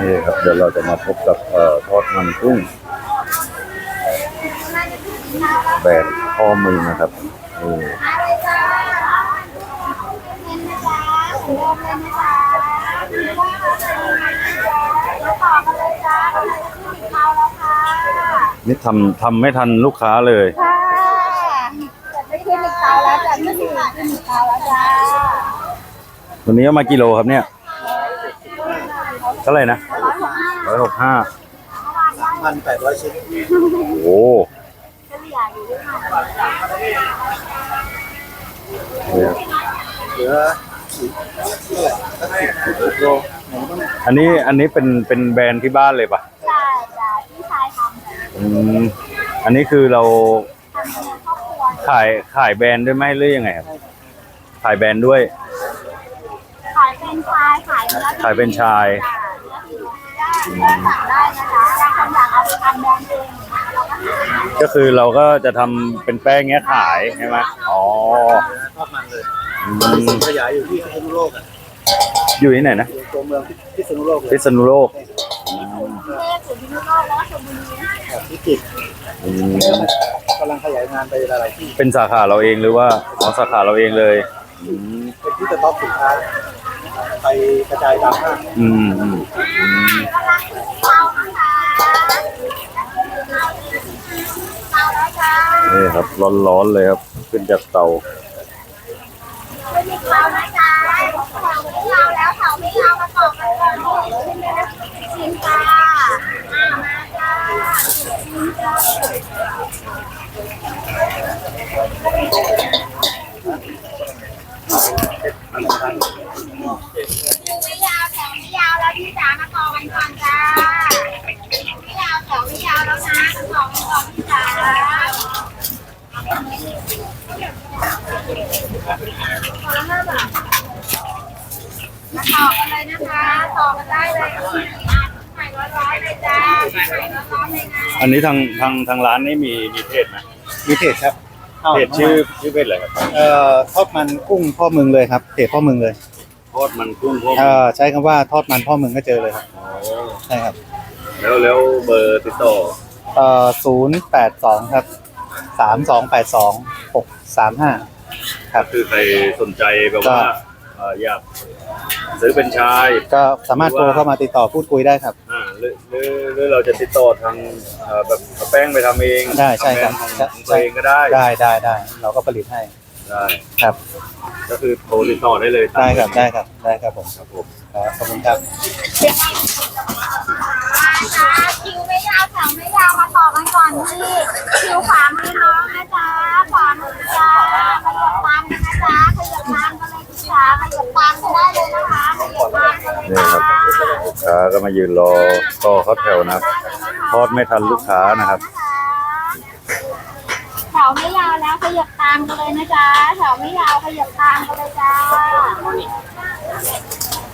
นี่ครับ เดี๋ยวเราจะมาพบกับเอ่อทอดมันกุ้งแบรนด์ข้อมือนะครับนี่นี่ทำทำไม่ทันลูกค้าเลย ค่ะจะไม่ขึ้นอีกเตาแล้วจะไม่ขึ้นขึ้นอีกเตาแล้วจ้าวันนี้เอามากิโลครับเนี่ยเท่าไหร่นะร้อยหกห้าพันแปดร้อยชิ้นโอ้เฉลี่ยอยู่ที่ประมาณเนี่ยเหลือสิบเท่าไหร่สักสิบสิบโลผมต้องอันนี้อันนี้เป็นเป็นแบรนด์ที่บ้านเลยปะใช่จ้ะพี่ชายทำแบบอืมอันนี้คือเราทำเป็นครอบครัวขายขายแบรนด์ด้วยไหมหรือยังไงครับขายแบรนด์ด้วย ขายเป็นชายขายเนื้อขายเป็นชาย เนื้อที่ได้เนื้อ สั่งได้นะคะบางคนอยากเอาไปทำแบรนด์เองเราก็ทำก็คือเราก็จะทำเป็นแป้งเงี้ยขายใช่ไหมอ๋อทอดมันเลยอืมีมสินขยายอยู่ที่พิษณุโลกอะอยู่ที่ไหนนะอยู่ตัวเมืองพิษณุโลกเลยพิษณุโลกกรุงเทพสุรินทร์โลกแล้วก็ชลบุรีแบบพิจิตรอืมกำลังขยายงานไปหลายๆที่เป็นสาขาเราเองหรือว่าอ๋อสาขาเราเองเลยอืมเป็นที่จะท็อปสินค้า ไปกระจายตามห้างอืมอืมอืมกำลังขึ้นเตานะคะเตาแล้วจ้านี่ครับร้อนๆเลยครับ ขึ้นจากเตา ขึ้นอีกเตานะจ๊ะเตาไม่ยาวแล้วเตาไม่ยาวมาต่อกันก่อนชิมจ้าอ่ามาจ้าชิมจ้าไม่ยาวแถวไม่ยาวแล้วพี่จ๋ามาต่อกันก่อนจ้าไม่ยาวแถวไม่ยาวแล้วนะมาต่อกันก่อนพี่จ๋า คนละห้าบาท มาต่อกันเลยนะคะ ต่อกันได้เลยไข่ร้อนๆเลยจ้าไข่ร้อนๆเลยนะอันนี้ทางทางทางร้านนี่มีมีเพจไหมมีเพจครับเพจชื่อชื่อเพจอะไรครับเอ่อทอดมันกุ้งพ่อเมืองเลยครับเพจพ่อเมืองเลยทอดมันกุ้งพวกเอ่อใช้คำว่าทอดมันพ่อเมืองก็เจอเลยครับใช่ครับแล้วแล้วเบอร์ติดต่อเอ่อศูนย์แปดสองครับสามสองแปดสองหกสามห้าครับ คือใครสนใจแบบว่าเอ่ออยาก ซื้อเป็นชายก็สามารถโทรเข้ามาติดต่อพูดคุยได้ครับ อ่าหรือหรือหรือเราจะติดต่อทางเอ่อแบบเอาแป้งไปทำเองได้ใช่ครับทำแบรนด์ของใช่ของตัวเองก็ได้ได้ได้ได้เราก็ผลิตให้ได้ครับ ก็คือโทรติดต่อได้เลยได้ครับได้ครับได้ครับผมครับผมครับขอบคุณครับจ้าคิวไม่ยาวแถวไม่ยาวมาต่อกันก่อนที่คิวขวามือน้องนะจ๊ะขวามือจ้าขยับตามกันนะจ๊ะขยับต นี่ครับลูกค้าก็มายืนรอต่อเข้าแถวนะครับทอดไม่ทันลูกค้านะครับแถวไม่ยาวแล้วขยับตามกันเลยนะจ๊ะแถวไม่ยาวขยับตามกันเลยจ้า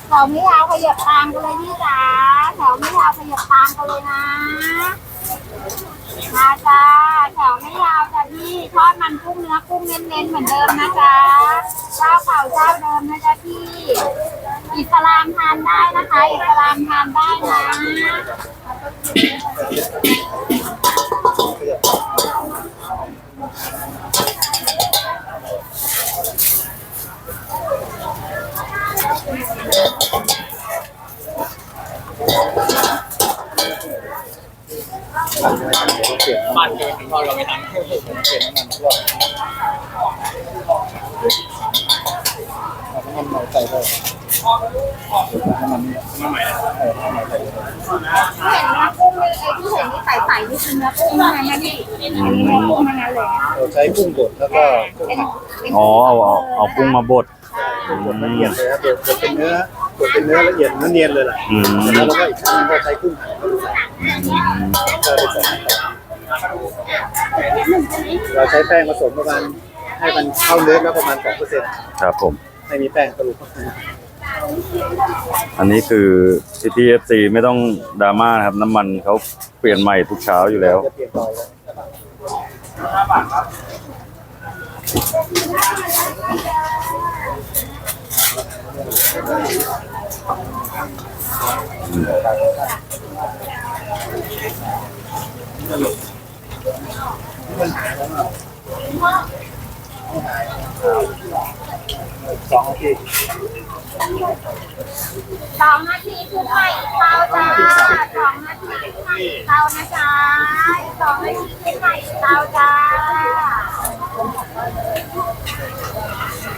แถวไม่ยาวขยับตามกันเลยพี่จ๋าแถวไม่ยาวขยับตามกันเลยนะมาจ้าแถวไม่ยาวจ้ะพี่ทอดมันกุ้งเนื้อกุ้งเน้นๆเหมือนเดิมนะจ๊ะเจ้าเก่าเจ้าเดิมนะจ๊ะพี่ อิสลามทานได้นะคะ อิสลามทานได้นะมันเกินพอเราไม่ทันเปลี่ยนน้ำมันทั่วเอาน้ำมันใหม่ใส่เลยน้ำ มันนี่น้ำมันใหม่เออน้ำมันใหม่ใส่เลยเห็นเนื้อกุ้งเลยไอ้ที่เห็นนี่ใสๆนี่คือเนื้อกุ้งทั้งนั้นนะพี่เนื้อกุ้งทั้งนั้นเลยเราใช้กุ้งบดแล้วก็กุ้งเป็นหมักเป็นอ๋อเอาเอาเอากุ้งมาบด กุ้งบดละเอียดเลยครับบดบดเป็นเนื้อบดเป็นเนื้อละเอียดเนื้อเนียนเลยล่ะอืม แล้วเราก็อีกครั้งหนึงก็ใช้กุ้งหั่นก็ไปใส่เราใช้แป้งผสมประมาณให้มันเข้าเนื้อแล้วประมาณ2%เปอร์เซ็นต์ ครับผม ไม่มีแป้งกระดูกอั อันนี้คือ CTFC ไม่ต้องดราม่านะครับ น้ำมันเขาเปลี่ยนใหม่ทุกเช้าอยู่แล้ว สองที สองนาทีขึ้นใหม่อีกเตาจ้าสองนาทีขึ้นใหม่อีกเตานะจ๊ะสองนาทีขึ้นใหม่อีกเตาจ้า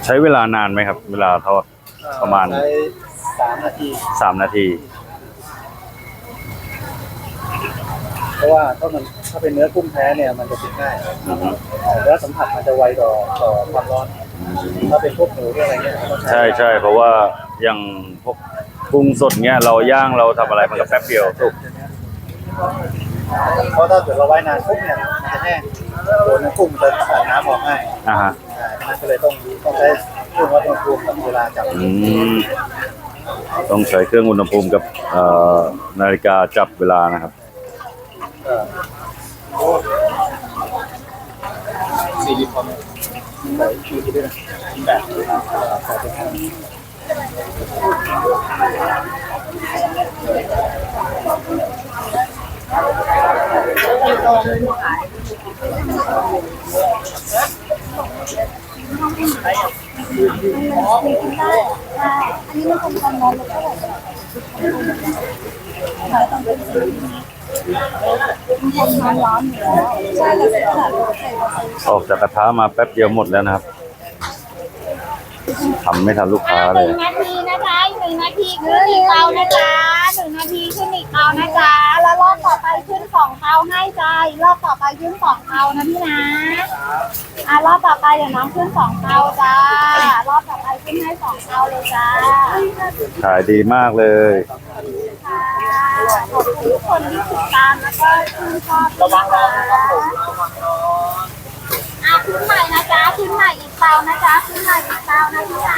ใช้เวลานานไหมครับ เวลาทอดประมาณใช้สามนาทีสามนาที เพราะว่าถ้ามันถ้าเป็นเนื้อกุ้งแท้เนี่ยมันจะติดง่ายเนื้อสัมผัสมันจะไวต่อต่อความร้อน ถ้าเป็นพวกหมูพวกอะไรเงี้ยมันต้องใช่ใช่เพราะว่าอย่างพวกกุ้งสดเนี้ยเราย่างเราทำอะไรมันก็แป๊บเดียวสุกเพราะถ้าเกิดเราไว้นานปุ๊บเนี่ยมันจะแห้งโดนเนื้อกุ้งมันจะขาดน้ำออกง่ายอะฮะใช่นั่นก็เลยต้องต้องใช้เครื่องวัดอุณหภูมิกับเวลาจับอืมต้องใช้เครื่องอุณหภูมิกับเอ่อนาฬิกาจับเวลานะครับ สี่สิบคนใส่ชูที่ ด้ว ยนะแบบใส่ไปข้างอันนี้มันเป็นความร้อนเลยความร้อนอยู่แล้วใช่เลยค่ะออกจากกระทะมาแป๊บเดียวหมดแล้วนะครับทำไม่ทันลูกค้าหเลยนึ่งนาทีนะคะอีกหนึ่งนาทีขึ้นอีกเตานะจ๊ะหนึ่งนาทีขึ้นอีกเตานะจ๊ะแล้วรอบต่อไปขึ้นสองเตาให้จ้าอีกรอบต่อไปขึ้นสองเตานะพี่นะอะรอบต่อไปเดี๋ยวน้องขึ้นสองเตาจ้ารอบต่อไปขึ้นให้สองเตาเลยจ้าขายดีมากเลยค่ะ ขอบคุณทุกคนที่ติดตามแล้วก็ชื่นชอบระวังร้อนนะครับผมอะขึ้นใหม่นะจ๊ะขึ้นใหม่อีกเตานะจ๊ะขึ้นใหม่อีกเตานะพี่นะ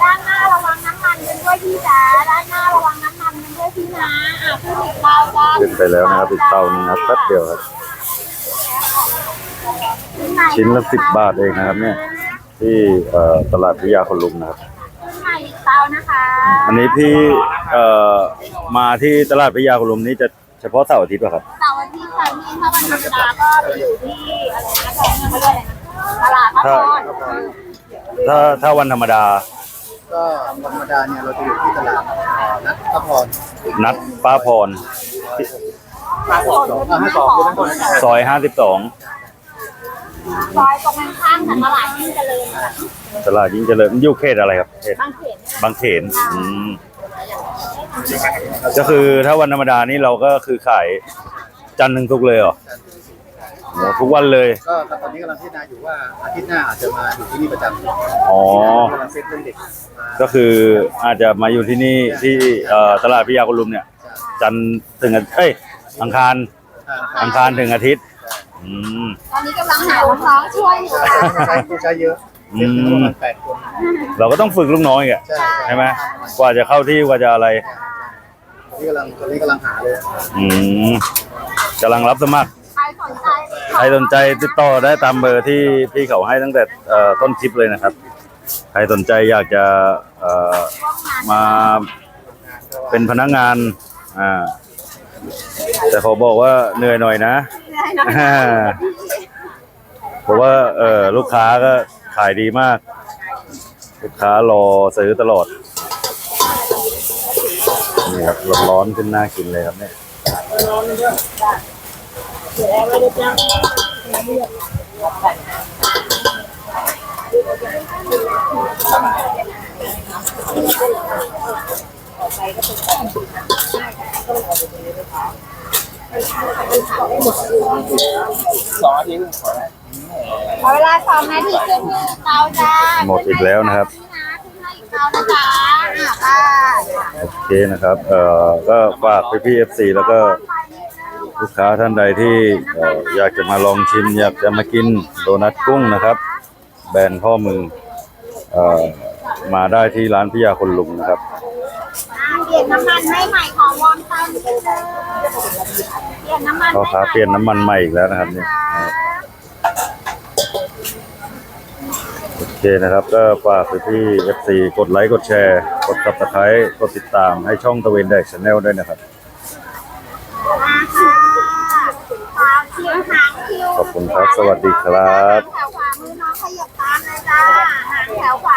ด้านหน้าระวังน้ำมันกันด้วยพี่จ๋าด้านหน้าระวังน้ำมันกันด้วยพี่นะอะขึ้นอีกเตาจ้าขึ้นไปแล้วนะครับอีกเตานึงนะครับแป๊บเดียวครับ ขึ้ใหม่ ชิ้นละสิบบาทเองนะครับเนี่ย ที่เอ่อตลาดพิยาคนลุมนะครับ นใหม่อีกเตานะคะอันนี้พี่เอ่อมาที่ตลาดพิยาคนลุมนี้จะเฉพาะเสาร์อาทิตย์ป่ะครับเสาร์อาทิตย์ค่ะพี่ถ้าวันธรรมดาก็ไปอยู่ที่อะไรนะแถวเขาเรียกอะไรนะตลาดพระพรถ้าถ้าวันธรรมดา ก็วันธรรมดาเนี่ยเราจะอยู่ที่ตลาดนัดพระพรนัดป้าพรห้าสองห้าสองคือทั้งคนนะซอยห้าสิบสองซอยตรงกันข้ามกับตลาดยิ่งเจริญค่ะ ตลาดยิ่งเจริญมันอยู่เขตอะไรครับเขตบางเขนบางเขนอืมก็คือถ้าวันธรรมดานี่เราก็คือขายจันทร์ถึงศุกร์เลยเหรอโอ้ทุกวันเลย ก็ตอนนี้กำลังพิจารณาอยู่ว่าอาทิตย์หน้าอาจจะมาอยู่ที่นี่ประจำอ๋อ กำลังเซ็ตเรื่องเด็กมาก็คืออาจจะมาอยู่ที่นี่ที่เอ่อตลาดพิยากุลุมเนี่ย จันทร์ถึงอาเอ้ยอังคารอังคารถึงอาทิตย์ อืม ตอนนี้กำลังหาน้องๆช่วยอยู่ค่ะใช้ผู้ใช้เยอะอื เซ็ตมประมาณแปดคนเราก็ต้องฝึกลูกน้องอีกอะใช่ใช่ไหมกว่าจะเข้าที่กว่าจะอะไร ตอนนี้กำลังตอนนี้กำลังหาเลยอืมกำลังรับสมัคร ใครสนใจใครสนใจติดต่อได้ตามเบอร์ที่พี่เขาให้ตั้งแต่เอ่อต้นคลิปเลยนะครับ ใครสนใจอยากจะเอ่อมาเป็นพนักงานอ่าแต่ขอบอกว่าเหนื่อยหน่อยนะอ่าเพราะว่าเออลูกค้าก็ ขายดีมาก ลูกค้ารอซื้อตลอด นี่ครับร้อนๆขึ้นน่ากินเลยครับเนี่ยสองอาทิตย์ เอาเวลาสองนาทีขึ้นเตาจ้าหมดอีกแล้วนะครับ ขึ้นให้อีกเตานะจ๊ะอะป้าโอเคนะครับ เอ่อ ก็ฝากพี่พี่เอฟซีแล้วก็ลูกค้าท่านใดที่เอ่ออยากจะมาลองชิม อยากจะมากินโดนัทกุ้งนะครับ แบรนด์พ่อมือเอ่อมาได้ที่ร้านพิยาคนลุงนะครับ อะเปลี่ยนน้ำมันให้ใหม่ของวอร์มเตานิดนึงเปลี่ยนน้ำมันพ่อค้าเปลี่ยนน้ำมันใหม่อีกแล้วนะครับเนี่ยโอเค เคนะครับก็ฝากไปที่ FC กดไลค์ กดแชร์ กด subscribe กดติดตามให้ช่องตะเวนแดกชาแนลด้วยนะครับมาค่ะขอคิวหางคิวขอบคุณครับ สวัสดีครับ แถวขวามือน้องขยับตามเลยจ้าหางแถวขวา